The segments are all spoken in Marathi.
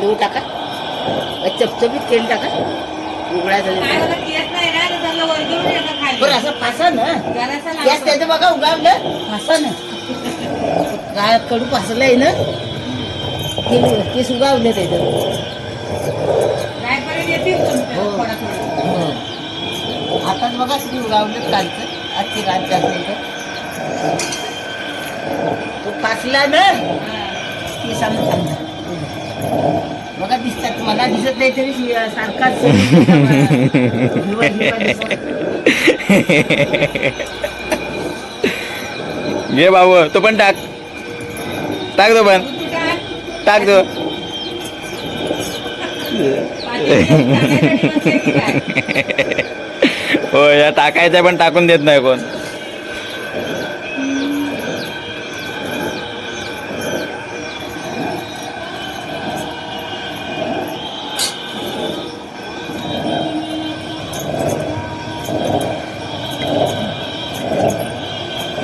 तांदूळ टाका. चपचपीत तेल टाका. खाली. बरं असं फासा ना. लावतो. त्याचं बघा उगावलं फासा ना. काय कडू फासलंय ना? ते ते सुगावलं त्याचं. हो. आताच बघा किती उगावलं कालचं. आजची रात जास्त तो फासला ना? सांगू सांगा बघा दिसतात मला दिसत नाही तरी शि- सारखाच हिरवा- हिरवा दिसतो. घे बाबू तो पण टाक टाक तो पण? टाक काय? हो या टाकायचं पण टाकून देत नाही कोण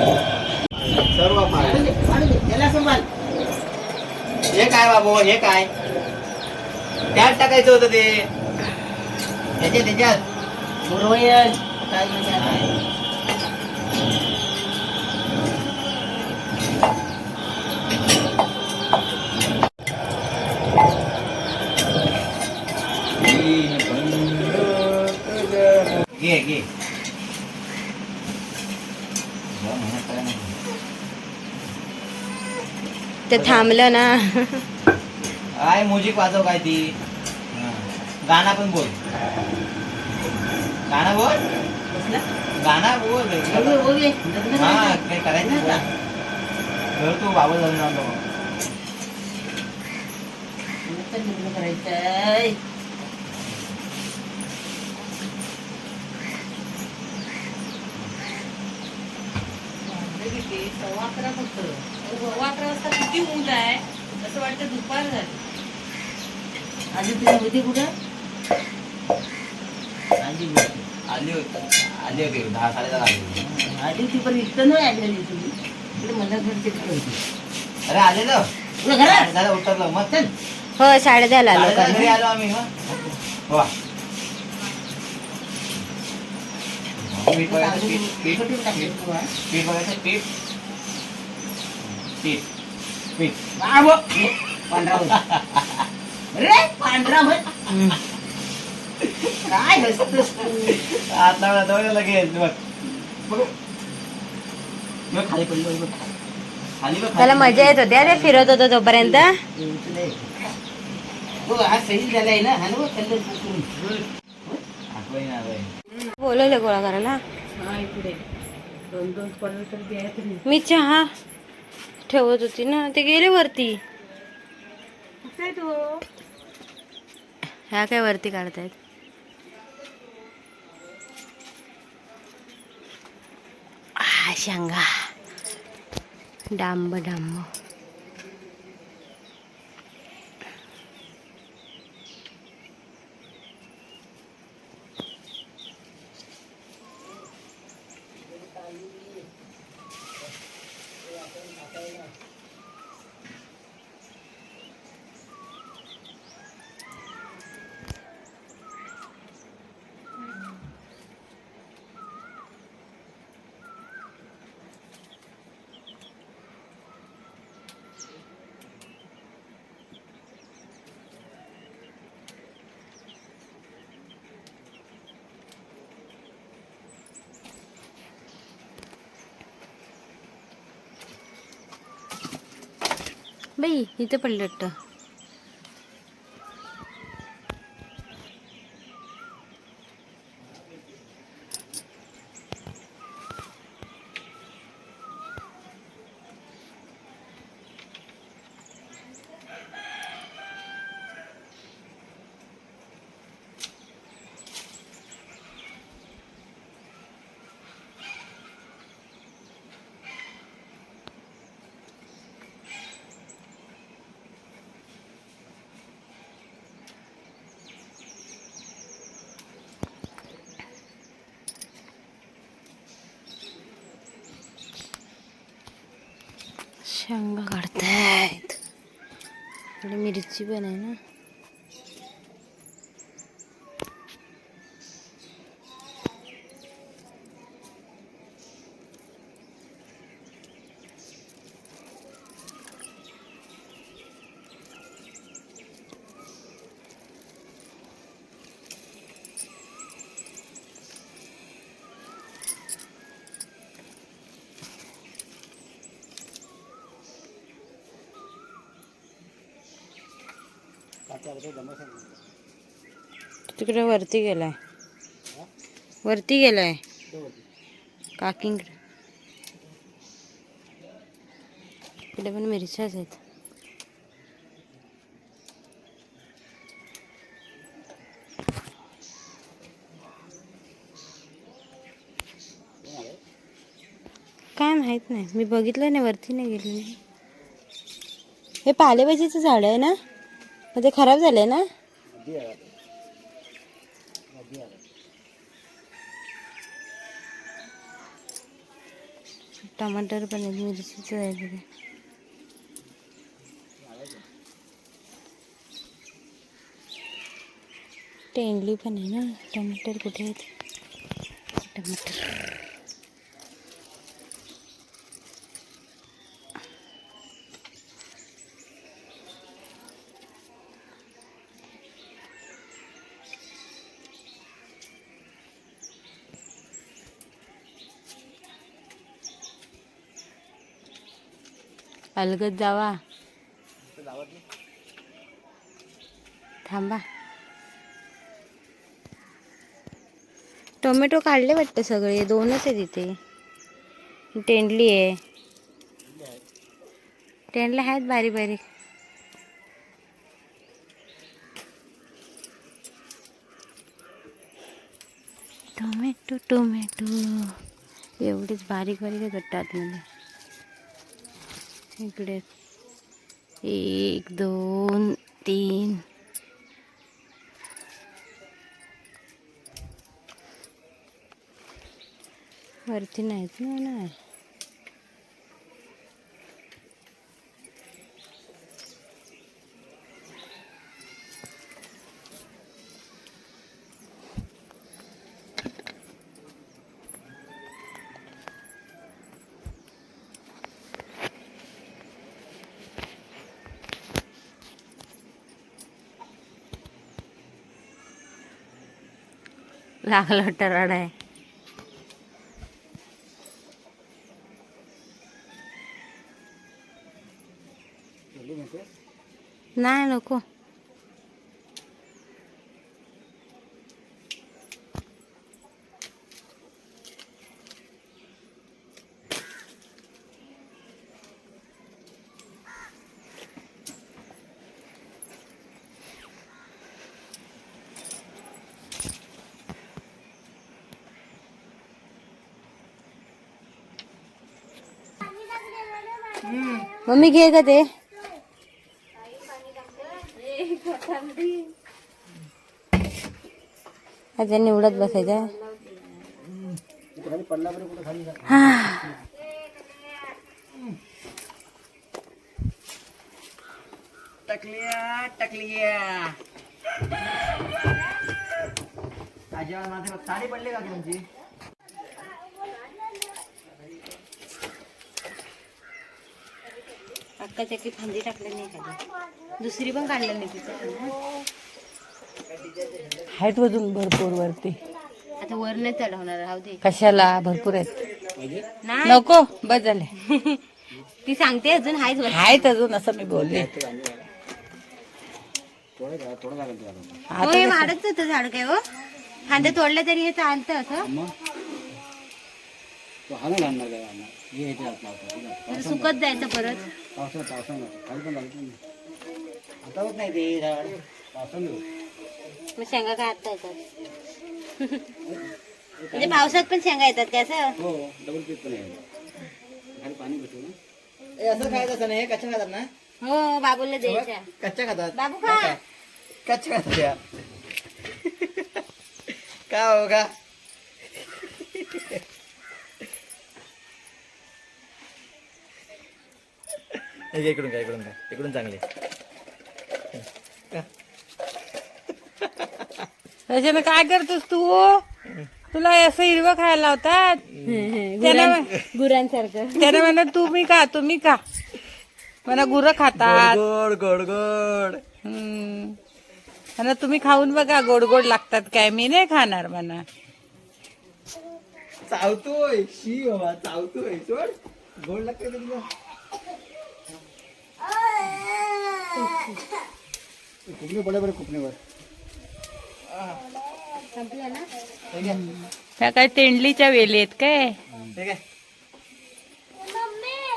सर्व पाय काढून दे, काढून दे. याला सांभाळ. हे काय बाबू हे काय? त्यात टाकायचं होतं ते. त्याच्यात त्याच्यात. मुरवयल काय घे. ते थांबलं ना. काय म्युझिक वाजव काय ती. गाणं पण बोल. गाणं बोल. गाणं बोल. हा करायचं. काय करायचं घर तू बाबा जाऊन आलो करायचंय. फक्त. अकरा वाजता किती ऊन आहे? असं वाटतं दुपार झाली. आधी तुला होती कुठं? आधी होती. आली होती. आली होती. दहा साडे दहा आली होती. आधी होती पण इथं नाही आलेली तुम्ही इकडे मला घरचे तिकडे होती. अरे आले ना. तुला घरात? उतरलं. मग चल. हो साडेदहाला आलो. घरी आलो आम्ही मग वा. पीठ बघायचं पीठ पीठ कुठे टाकली पीठ. तू? पीठ बघायचं पीठ. पीठ. पीठ. बाबो. पांढरा होता. अरे पांढरा होय. काय हसतोस तू? लगेच बघ बघ. बघ, खाली पडलो बघ. खाली बघ त्याला. मजा येत होती हा ते फिरत होतो तोपर्यंत नाही. हो हा सही झालाय ना हा ना बघ, खाल्लं कुठून. आठवणी नाही बाई. बोलवलं गोळा करायला हा. मी चहा ठेवत होती ना ते गेले वरती ह्या काय वरती काढतायत? आ शेंगा. डांब डांब. बाई इथं पडलं शेंगा काढतायत इकडे मिरची पण आहे ना तिकडे वरती गेलाय. वरती गेलाय? काकींकडे. इकडे पण मिरच्याच आहेत. काय माहीत नाही. मी बघितलं नाही वरती नाही गेलेली हे पालेभाजीचं झाड आहे ना? म्हणजे खराब झाले ना? टमाटर पण आहेत मिरचीचं आहे बघा पण आहे ना? टमाटर कुठे आहेत? टमाटर. अलगत जावा. थांबा. टोमॅटो काढले वाटतं सगळे दोनच आहे तिथे टेंडली आहे. तेंडल्या आहेत बारीक बारीक. Tomato tomato. एवढीच बारीक बारीक आहेत आतमध्ये. इकडे. एक दोन तीन. वरती नाहीत ना लागलं वाटतं आहे. नाही नको. मम्मी घे का ते आता निवडत बसायच्या टकलिया टकलिया। आजीवर माझे बघ, साडी पडली का तुमची की फांदी टाकली नाही खाली दुसरी पण काढलं नाही तिचं आहेत अजून भरपूर वरती. आता वर नाही चढवणार राहू दे. कशाला? भरपूर आहेत. नाही. नको बस झाले. ती सांगते अजून हायच आहेत अजून असं मी बोलले. हो वाढत होतं झाड काय हो? फांद्या तोडल्या तरी हे चालतं असं. सुकत जायचं परत. आता होत नाही ते झाड. पावसानं. होतं. मग शेंगा काय आता येतात? म्हणजे पावसात पण शेंगा येतात असं? हो डबल पीक पण आहे. खाली पाणी भेटू ना. ए असं खायचं असं नाही कच्च्या खातात ना? हो बाबूला द्यायच्या कच्च्या खातात. बाबू खा. कच्च्या खातात या का हो का? हे इकडून का इकडून का इकडून चांगले. त्याच्यानं काय करतोस तू? तुला असं हिरवं खायला लावतात? गुरांसारखं. त्यानं म्हणा तुम्ही का तुम्ही का म्हणा गुरं खातात. गोड गोड गोड. हम्म. म्हणा तुम्ही खाऊन बघा गोड गोड लागतात काय. मी नाही खाणार म्हणा. चावतोय. शी बाबा चावतोय. सोड. गोड लागते तुला? त्या काय तेंडलीच्या वेली आहेत काय?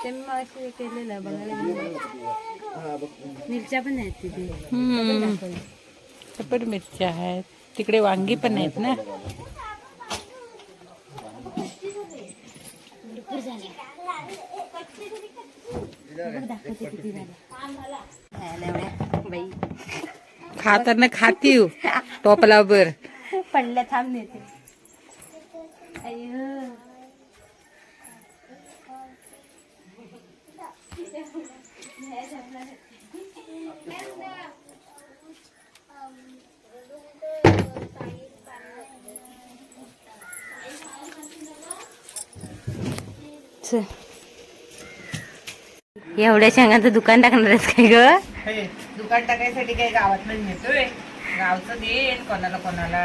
ते मी केलेलं बघायला गेलं. मिरच्या पण आहेत तिथे. हम्म. त्या पण मिरच्या आहेत. तिकडे वांगी पण आहेत ना? एवढ्या बाई खाताना खातीव टोपला बर पडल्या थांब नेते अय्यो. एवढ्या शेंगाचं दुकान टाकणार आहेस काय ग? दुकान टाकायसाठी काही गावातलं नेतोय? गावचं देईन कोणाला कोणाला.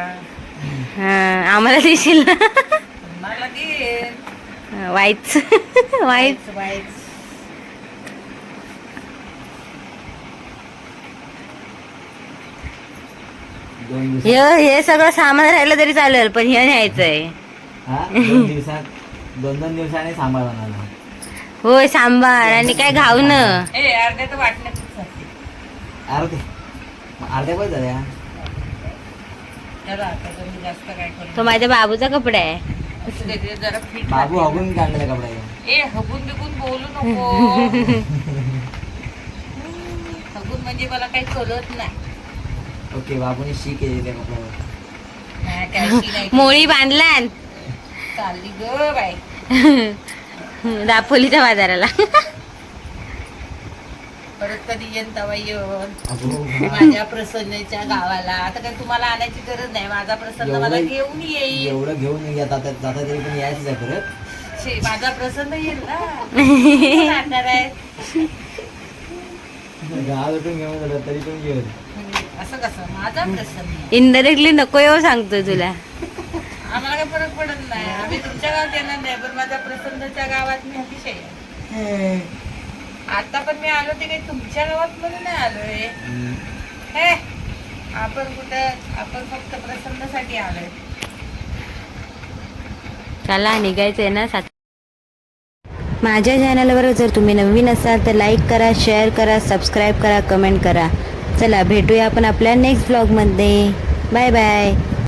हा आम्हाला देशील ना? कोणाला देईन वाईच. वाईच वाईच. दोन दिवस हे हे सगळं सामान राहिलं तरी चालेल पण हे न्यायचंय. हा दोन दोन दोन दिवसाने सांभाळ बनवला होय सांबार आणि काय घाऊ न ए अर्ध्या तर अर्धे. पण झाल्या. तो माझ्या बाबूचा कपडा आहे. बाबू हगून काढलेला कपडा. ए हगून बिगून बोलू नको. हगून म्हणजे मला काही कळत नाही. ओके बाबूने शी केली त्या कपड्यावर. मोळी बांधला चालली ग बाई. दापोलीच्या बाजाराला. परत कधी तवा येऊन. माझ्या प्रसन्नच्या गावाला. आता काय तुम्हाला आणायची गरज नाही. माझा प्रसन्न मला एवढं- घेऊन येईल. एवढं घेऊन येतात जाता तरी पण यायचंच आहे परत. शे, माझा प्रसन्न येईल ना. आणणार आहे? तरी पण घेऊन असं कसं? माझा प्रसन्न. इनडायरेक्टली नको येऊ सांगतोय तुला. आम्हाला काही फरक पडत नाही. आम्ही तुमच्या गावात येणार नाही पण माझ्या प्रसन्नच्या गावात मी अतिशय आहे. आता पण मी आलो ते काही तुमच्या गावात म्हणून नाही आलोय हे. आपण कुठं आपण फक्त प्रसन्नसाठी आलोय. चला निघायचंय ना सात माझ्या चॅनलवर जर तुम्ही नवीन असाल तर लाईक करा शेअर करा सबस्क्राईब करा कमेंट करा. चला भेटूया आपण आपल्या नेक्स्ट ब्लॉगमध्ये बाय बाय